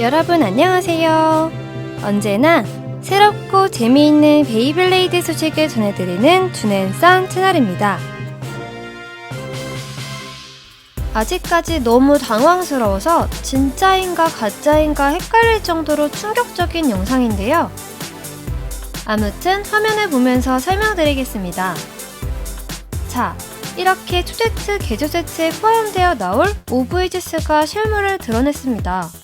여러분 안녕하세요. 언제나 새롭고 재미있는 베이블레이드 소식을 전해드리는 준앤선 채널입니다. 아직까지 너무 당황스러워서 진짜인가 가짜인가 헷갈릴 정도로 충격적인 영상인데요. 아무튼 화면을 보면서 설명드리겠습니다. 자, 이렇게 초제트 개조 세트에 포함되어 나올 오브이지스가 실물을 드러냈습니다.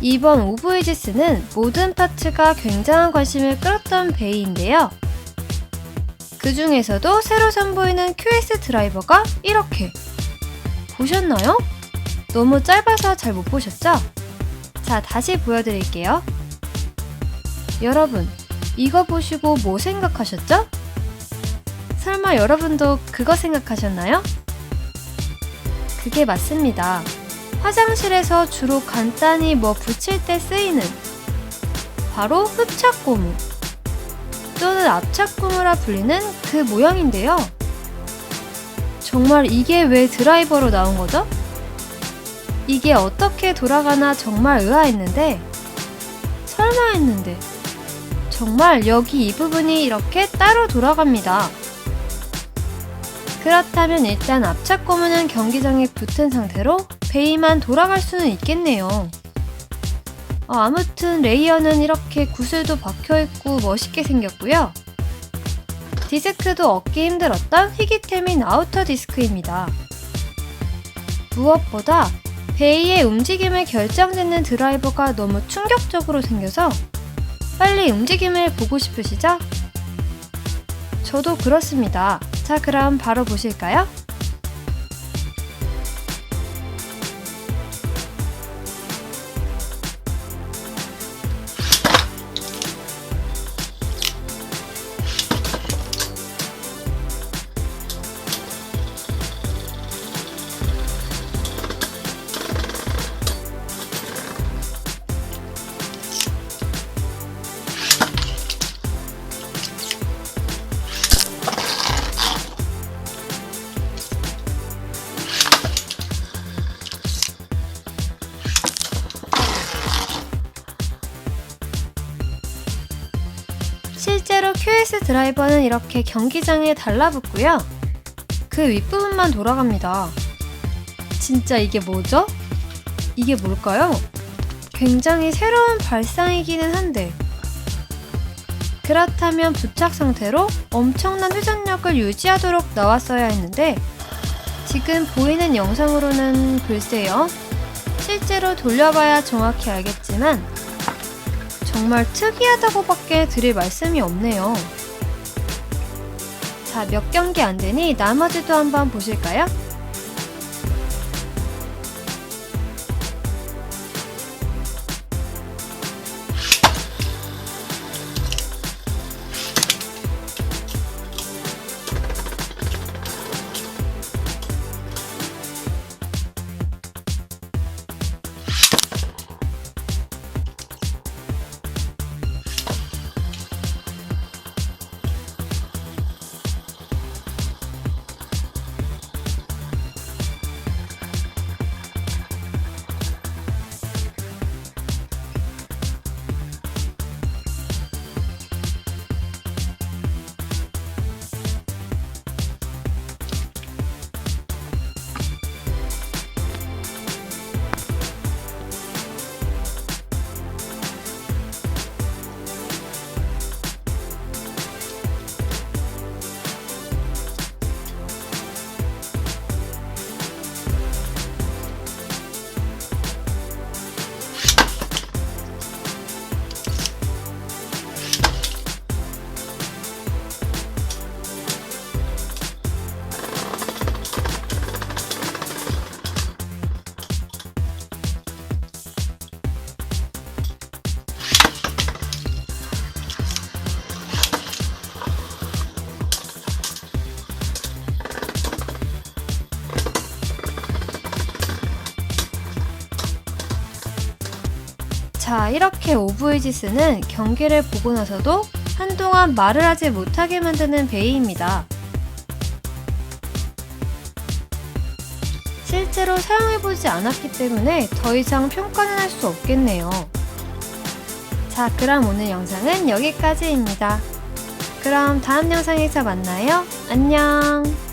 이번 오브이지스는 모든 파츠가 굉장한 관심을 끌었던 베이인데요. 그 중에서도 새로 선보이는 QS 드라이버가 이렇게 보셨나요? 너무 짧아서 잘 못 보셨죠? 자, 다시 보여드릴게요. 여러분, 이거 보시고 뭐 생각하셨죠? 설마 여러분도 그거 생각하셨나요? 그게 맞습니다. 화장실에서 주로 간단히 뭐 붙일 때 쓰이는 바로 흡착고무 또는 압착고무라 불리는 그 모양인데요. 정말 이게 왜 드라이버로 나온 거죠? 이게 어떻게 돌아가나 정말 의아했는데 설마 했는데 정말 여기 이 부분이 이렇게 따로 돌아갑니다. 그렇다면 일단 압착 고무는 경기장에 붙은 상태로 베이만 돌아갈 수는 있겠네요. 어, 아무튼 레이어는 이렇게 구슬도 박혀있고 멋있게 생겼고요. 디스크도 얻기 힘들었던 희귀템인 아우터 디스크입니다. 무엇보다 베이의 움직임을 결정짓는 드라이버가 너무 충격적으로 생겨서 빨리 움직임을 보고 싶으시죠? 저도 그렇습니다. 자, 그럼 바로 보실까요? QS 드라이버는 이렇게 경기장에 달라붙고요. 그 윗부분만 돌아갑니다. 진짜 이게 뭐죠? 이게 뭘까요? 굉장히 새로운 발상이기는 한데 그렇다면 부착 상태로 엄청난 회전력을 유지하도록 나왔어야 했는데 지금 보이는 영상으로는 글쎄요. 실제로 돌려봐야 정확히 알겠지만 정말 특이하다고밖에 드릴 말씀이 없네요. 자, 몇 경기 안 되니 나머지도 한번 보실까요? 자, 이렇게 오브이지스는 경기를 보고 나서도 한동안 말을 하지 못하게 만드는 베이입니다. 실제로 사용해보지 않았기 때문에 더 이상 평가는 할 수 없겠네요. 자, 그럼 오늘 영상은 여기까지입니다. 그럼 다음 영상에서 만나요. 안녕!